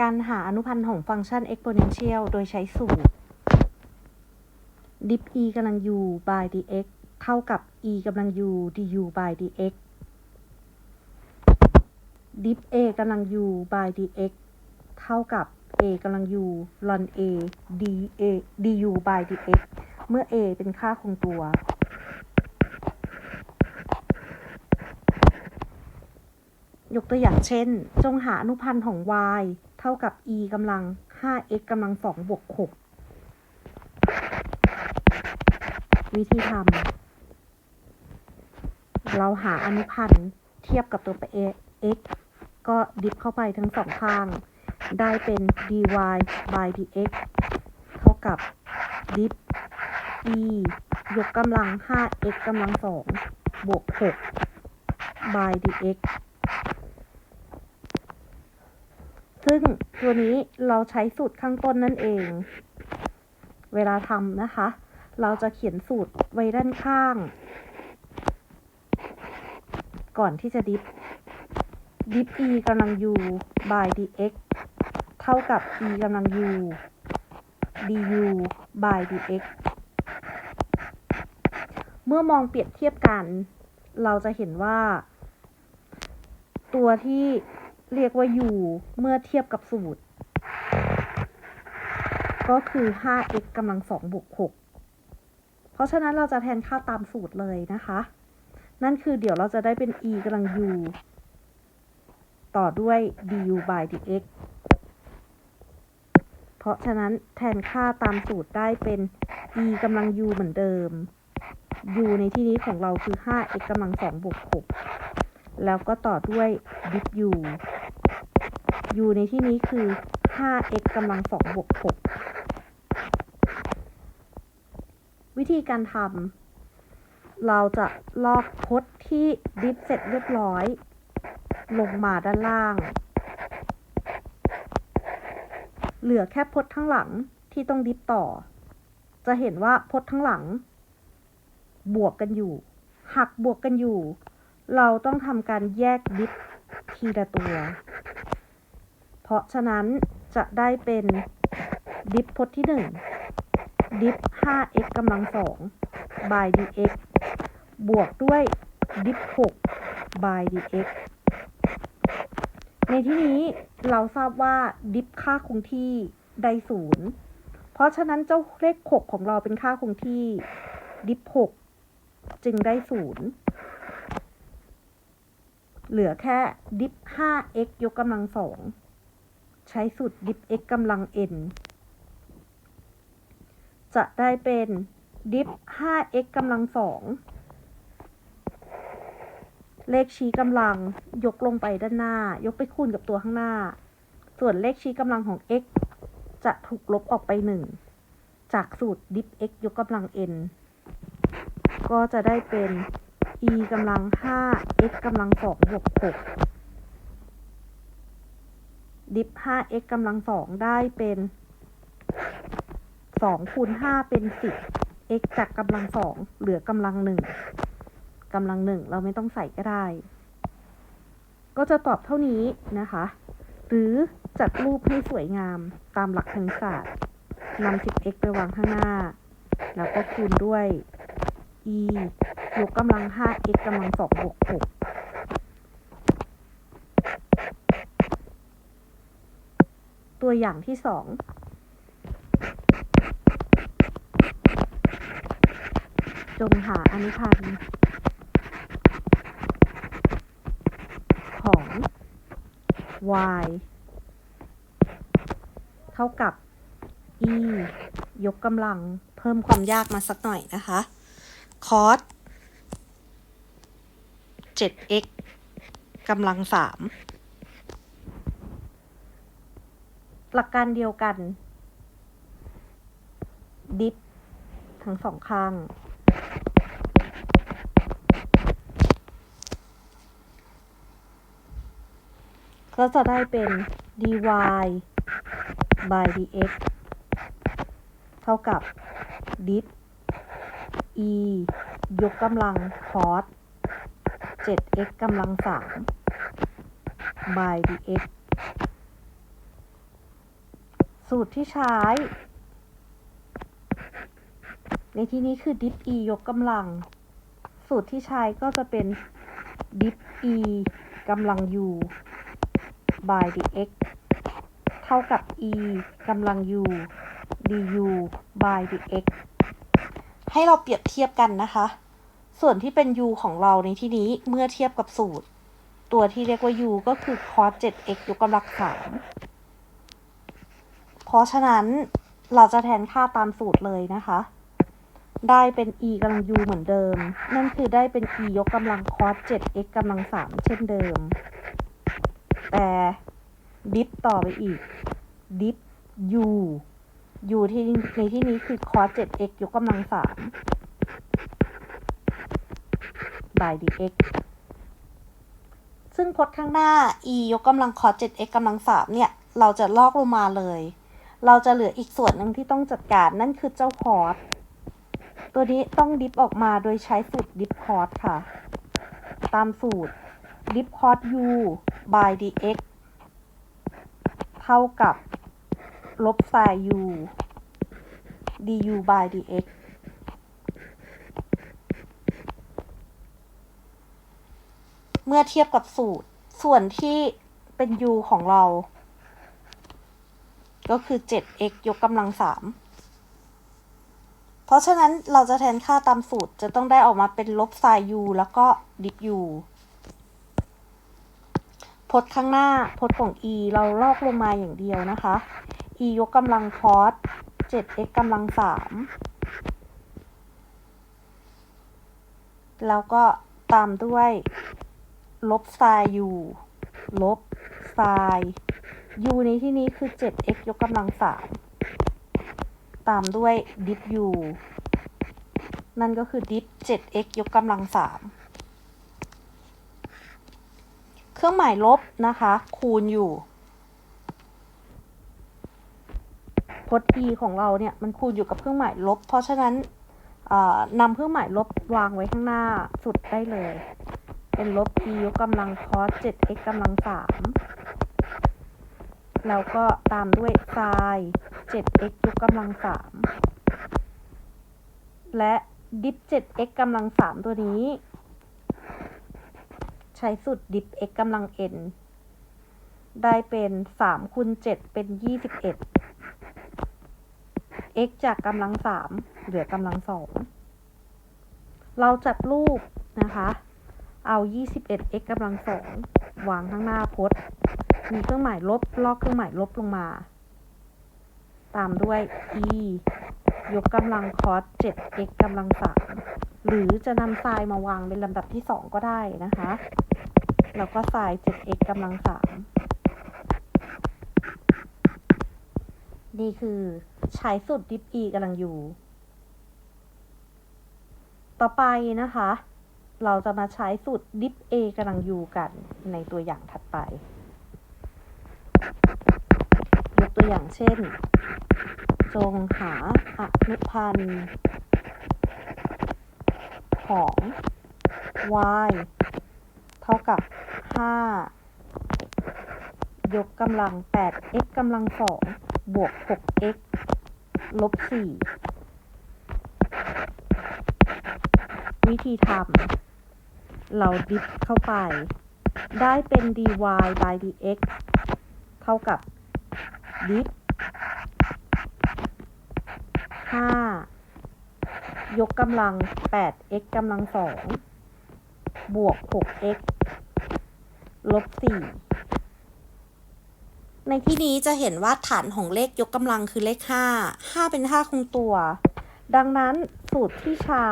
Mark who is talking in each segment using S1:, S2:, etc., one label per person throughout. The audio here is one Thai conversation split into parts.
S1: การหาอนุพันธ์ของฟังก์ชัน exponential โดยใช้สูตร dip e กำลัง u by dx เท่ากับ e กำลัง u du by dx dip a กำลัง u by dx เท่ากับ a กำลัง u ln a da du by dx เมื่อ a เป็นค่าคงตัว ยกตัวอย่างเช่น จงหาอนุพันธ์ของ y เท่ากับ e กำลัง 5x กำลัง 2 บวก 6 วิธีทำ เราหาอนุพันธ์เทียบกับตัวแปร x ก็ดิฟเข้าไปทั้งสองข้าง ได้เป็น dy by dx เท่ากับดิฟ e ยกกำลัง 5x กำลัง 2 บวก 6 by dx ซึ่งตัวนี้เราใช้สูตรข้างต้นนั่นเอง เวลาทำนะคะ เราจะเขียนสูตรไว้ด้านข้าง ก่อนที่จะดิฟดิฟ e กำลัง u by dx เท่ากับ e กำลัง u du by dx เมื่อมองเปรียบเทียบกัน เราจะเห็นว่า ตัวที่ เรียกว่า u เมื่อเทียบกับสูตร ก็คือ 5x กำลัง2บวก6เพราะฉะนั้นเราจะแทนค่าตามสูตรเลยนะคะ นั่นคือเดี๋ยวเราจะได้เป็น e กำลัง u ต่อด้วย du by dx เพราะฉะนั้นแทนค่าตามสูตรได้เป็น e กำลัง u เหมือนเดิม u ในที่นี้ของเราคือ 5x กำลัง2บวก6แล้วก็ต่อด้วย div u ในที่นี้คือ 5x กำลัง2บวก6วิธีการทำเราจะลอกพจน์ที่ดิฟเสร็จเรียบร้อย ลงมาด้านล่าง เหลือแค่พจน์ข้างหลังที่ต้องดิฟต่อ จะเห็นว่าพจน์ข้างหลัง บวกกันอยู่ หักบวกกันอยู่ เราต้องทำการแยกดิฟทีละตัว เพราะฉะนั้นจะได้เป็นดิฟพจน์ที่ 1 ดิฟ 5x กำลัง2 by dx บวกด้วยดิฟ 6 by dx ในที่นี้เราทราบว่าดิฟค่าคงที่ได้ศูนย์เพราะฉะนั้นเจ้าเลข 6 ของเราเป็นค่าคงที่ดิฟ 6 จึงได้ศูนย์เหลือแค่ดิฟ 5x ยกกำลังสอง ใช้สูตรดิฟ x กำลัง n จะได้เป็นดิฟ 5x กำลังสองเลขชี้กำลังยกลงไปด้านหน้า ยกไปคูณกับตัวข้างหน้า ส่วนเลขชี้กำลังของ x จะถูกลบออกไป 1 จากสูตรดิฟ x ยกกำลัง n ก็จะได้เป็น e กำลัง 5x กำลัง2บวก6 ดิฟ 5x กำลัง2ได้เป็น2คูณ5เป็น10 x จากกำลัง2เหลือกำลัง1กำลัง1เราไม่ต้องใส่ก็ได้ ก็จะตอบเท่านี้นะคะ หรือจัดรูปให้สวยงามตามหลักคณิตศาสตร์นำ 10x ไปวางข้างหน้า แล้วก็คูณด้วย e ยกกำลัง 5x กำลัง2บวก6 ตัวอย่างที่2จงหาอนุพันธ์ของ y เท่ากับ e ยกกำลังเพิ่มความยากมาสักหน่อยนะคะ cos 7x กำลัง3 หลักการเดียวกัน ดิฟทั้งสองข้าง ก็จะได้เป็น dy by dx เท่ากับดิฟ e ยกกำลัง cos 7x กำลัง3 by dx สูตรที่ใช้ ในที่นี้คือ dip e ยกกำลัง สูตรที่ใช้ก็จะเป็น dip e กำลัง u by dx เท่ากับ e กำลัง u du by dx ให้เราเปรียบเทียบกันนะคะ ส่วนที่เป็น u ของเราในที่นี้เมื่อเทียบกับสูตร ตัวที่เรียกว่า u ก็คือ cos 7x ยกกำลัง3 เพราะฉะนั้นเราจะแทนค่าตามสูตรเลยนะคะ ได้เป็น e กำลัง u เหมือนเดิม นั่นคือได้เป็น e ยกกำลัง cos 7x กำลัง 3 เช่นเดิม แต่ดิฟต่อไปอีก ดิฟ u u ที่ในที่นี้คือ cos 7x ยกกำลัง 3 by dx ซึ่งพจน์ข้างหน้า e ยกกำลัง cos 7x กำลัง 3 เนี่ย เราจะลอกลงมาเลย เราจะเหลืออีกส่วนหนึ่งที่ต้องจัดการนั่นคือเจ้า cos ตัวนี้ต้องดิฟออกมาโดยใช้สูตรดิฟ cos ค่ะ ตามสูตรดิฟ cos u by dx เท่ากับ ลบ sin u du by dx เมื่อเทียบกับสูตรส่วนที่เป็น u ของเรา ก็คือ 7x ยกกำลัง3เพราะฉะนั้นเราจะแทนค่าตามสูตรจะต้องได้ออกมาเป็นลบ sin u แล้วก็ดิฟ u พจน์ข้างหน้าพจน์ของ e เราลอกลงมาอย่างเดียวนะคะ e ยกกำลัง cos 7x กำลัง3แล้วก็ตามด้วย ลบ sin u ลบ sin u ในที่นี้คือ 7x ยกกำลัง3ตามด้วย diff u นั่นก็คือ diff 7x ยกกำลัง3เครื่องหมายลบนะคะ คูณอยู่พจน์ e ของเราเนี่ยมันคูณอยู่กับเครื่องหมายลบ เพราะฉะนั้นนำเครื่องหมายลบวางไว้ข้างหน้าสุดได้เลย เป็นลบ e ยกกำลัง cos 7x กำลัง3 แล้วก็ตามด้วย sin 7x ยกกำลัง 3 และดิฟ 7x กำลัง 3 ตัวนี้ ใช้สูตรดิฟ x กำลัง n ได้เป็น3คูณ7เป็น 21 x จากกำลัง 3 เหลือกำลัง 2 เราจัดรูปนะคะ เอา 21x กำลัง 2 วางข้างหน้าพจน์ มีเครื่องหมายลบลอกเครื่องหมายลบลงมา ตามด้วย e ยกกำลัง cos 7x กำลัง3หรือจะนำไซน์มาวางเป็นลำดับที่ 2 ก็ได้นะคะ แล้วก็ไซน์ 7x กำลัง3นี่คือใช้สูตรดิฟ e กำลังอยู่ ต่อไปนะคะ เราจะมาใช้สูตรดิฟ a กำลังอยู่กันในตัวอย่างถัดไป ยกตัวอย่างเช่น จงหาอนุพันธ์ ของ y เท่ากับ 5 ยกกำลัง 8x กำลัง 2 บวก 6x ลบ 4 วิธีทำ เราดิฟเข้าไป ได้เป็น dy by dx ท่ากับดิฟ5ยกกำลัง 8x กำลัง 2 บวก 6x ลบ 4 ในที่นี้จะเห็นว่าฐานของเลขยกกำลังคือเลข 5 5 เป็นค่าคงตัว ดังนั้นสูตรที่ใช้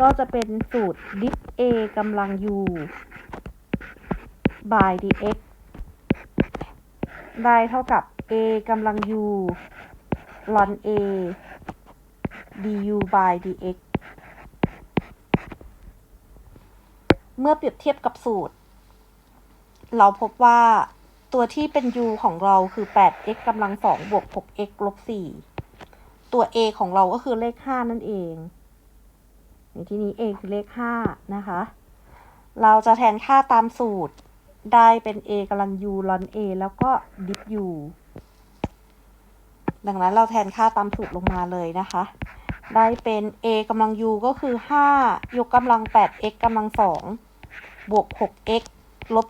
S1: ก็จะเป็นสูตร diff a กำลัง u by dx ได้เท่ากับ a กำลัง u ln a du by dx เมื่อเปรียบเทียบกับสูตร เราพบว่าตัวที่เป็น u ของเราคือ 8x กำลัง 2 บวก 6x ลบ 4 ตัว a ของเราก็คือเลข 5 นั่นเองในที่นี้ a คือเลข 5 นะคะ เราจะแทนค่าตามสูตร ได้เป็น a กำลัง u ln a แล้วก็ diff u ดังนั้นเราแทนค่าตามสูตรลงมาเลยนะคะ ได้เป็น a กำลัง u ก็คือ 5 ยกกำลัง 8x กำลัง 2 บวก 6x ลบ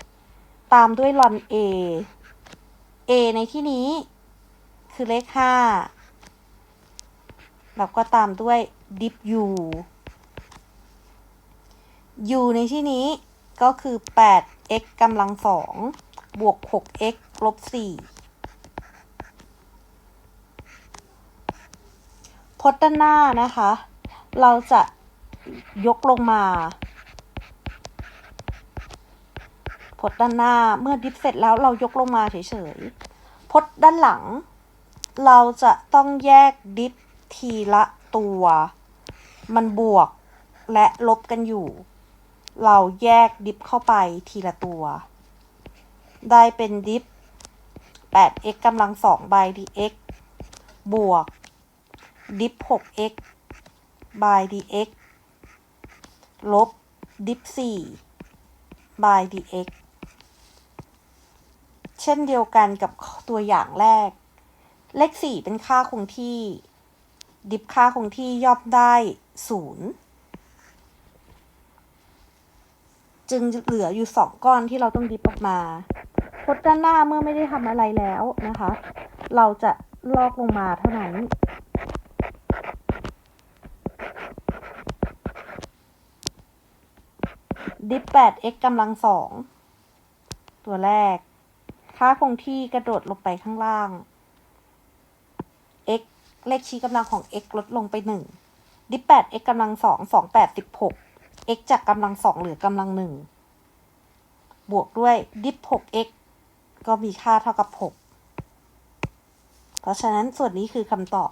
S1: 4 ตามด้วยลอน a a ในที่นี้คือเลข 5 แล้วก็ตามด้วย dip u u ในที่นี้ ก็คือ 8x กำลัง2บวก 6x ลบ 4 พจน์ด้านหน้านะคะ เราจะยกลงมา พจน์ด้านหน้าเมื่อดิฟเสร็จแล้วเรายกลงมาเฉยๆ พจน์ด้านหลัง เราจะต้องแยกดิฟทีละตัว มันบวกและลบกันอยู่ เราแยกดิฟเข้าไปทีละตัว ได้เป็นดิฟ 8x กำลัง2 by dx บวก ดิฟ 6x by dx ลบ ดิฟ4 by dx เช่นเดียวกันกับตัวอย่างแรก เลข 4 เป็นค่าคงที่ ดิฟค่าคงที่ย่อมได้ 0 จึงเหลืออยู่2ก้อนที่เราต้องดิฟออกมาพจน์ด้านหน้าเมื่อไม่ได้ทำอะไรแล้วนะคะ เราจะลอกลงมาเท่านั้น ดิฟ 8x กำลังสอง ตัวแรก ค่าคงที่กระโดดลงไปข้างล่าง x เลขชี้กำลังของ x ลดลงไปหนึ่งดิฟ 8x กำลังสอง สองแปดสิบหก x จากกำลังสองเหลือกำลังหนึ่งบวกด้วยดิฟ 6x ก็มีค่าเท่ากับ 6 เพราะฉะนั้นส่วนนี้คือคำตอบ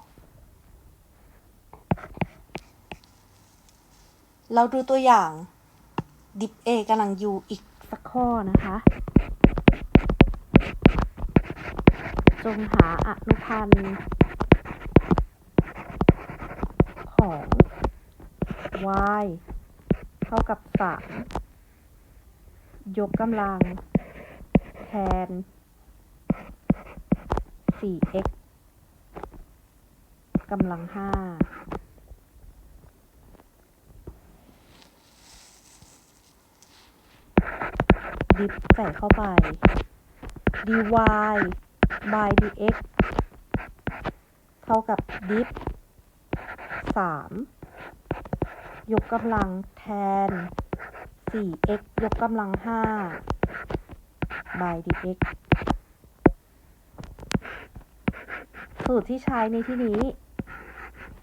S1: เราดูตัวอย่างดิฟ a กำลัง u อีกสักข้อนะคะ จงหาอนุพันธ์ของ y เท่ากับ3ยกกำลัง แทน 4x กำลัง5ดิฟใส่เข้าไป dy by dx เท่ากับดิฟ3 ยกกำลังแทน 4x ยกกำลัง 5 by dx สูตรที่ใช้ในที่นี้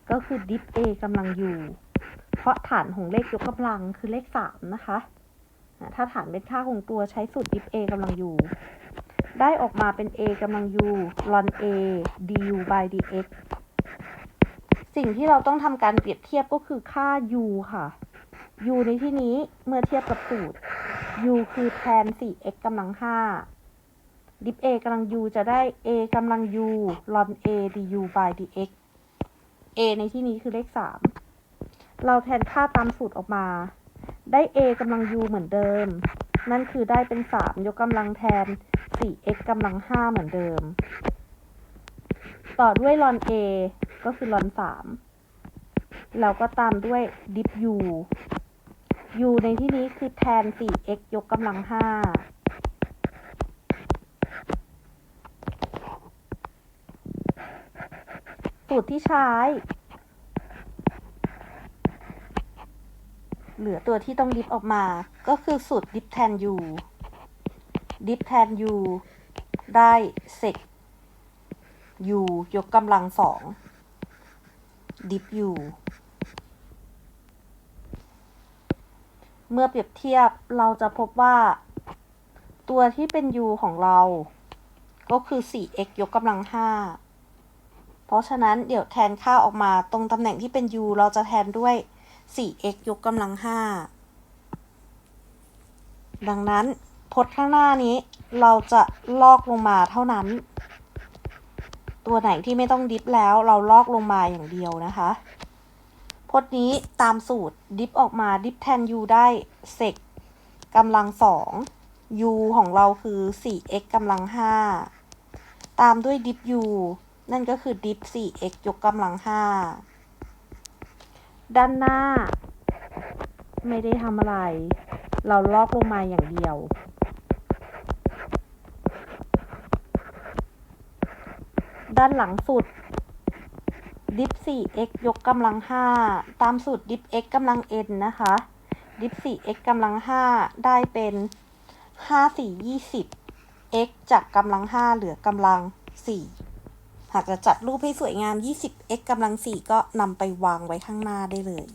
S1: ก็คือ d a กำลัง u เพราะฐานของเลขยกกำลังคือเลข 3 นะคะ ถ้าฐานเป็นค่าของตัวใช้สูตร d a กำลัง u ได้ออกมาเป็น a กำลัง u ln a du by dx สิ่งที่เราต้องทำการเปรียบเทียบก็คือค่า u ค่ะ u ในที่นี้เมื่อเทียบกับสูตร u คือแทน 4x กำลัง 5 ดิฟ a กำลัง u จะได้ a กำลัง u ln a du by dx a ในที่นี้คือเลข 3 เราแทนค่าตามสูตรออกมา ได้ a กำลัง u เหมือนเดิม นั่นคือได้เป็น 3 ยกกำลังแทน 4x กำลัง 5 เหมือนเดิม ต่อด้วย ln a ก็คือ ln 3แล้วก็ตามด้วย diff u u ในที่นี้คือแทน 4x ยกกำลัง 5 สูตรที่ใช้ เหลือตัวที่ต้องดิฟออกมา ก็คือสูตรดิฟแทน u ดิฟแทน u ได้เซก u ยกกำลังสอง ดิฟ u เมื่อเปรียบเทียบเราจะพบว่า ตัวที่เป็น u ของเรา ก็คือ 4x ยกกำลัง 5 เพราะฉะนั้นเดี๋ยวแทนค่าออกมาตรงตำแหน่งที่เป็น u เราจะแทนด้วย 4x ยกกำลัง 5 ดังนั้นพจน์ข้างหน้านี้เราจะลอกลงมาเท่านั้น ตัวไหนที่ไม่ต้องดิฟแล้วเราลอกลงมาอย่างเดียวนะคะพจน์นี้ตามสูตรดิฟออกมาดิฟแทน u ได้เซกกำลัง2 u ของเราคือ 4x กำลัง5ตามด้วยดิฟ u นั่นก็คือดิฟ 4x ยกกำลัง5ด้านหน้า ไม่ได้ทำอะไร เราลอกลงมาอย่างเดียว ด้านหลังสุดดิฟ 4x ยกกำลัง 5 ตามสูตรดิฟ x กำลัง n นะคะ ดิฟ 4x กำลัง 5 ได้เป็น 5 4 20 x จากกำลัง 5 เหลือกำลัง 4 หากจะจัดรูปให้สวยงาม 20x กำลัง 4 ก็นำไปวางไว้ข้างหน้าได้เลย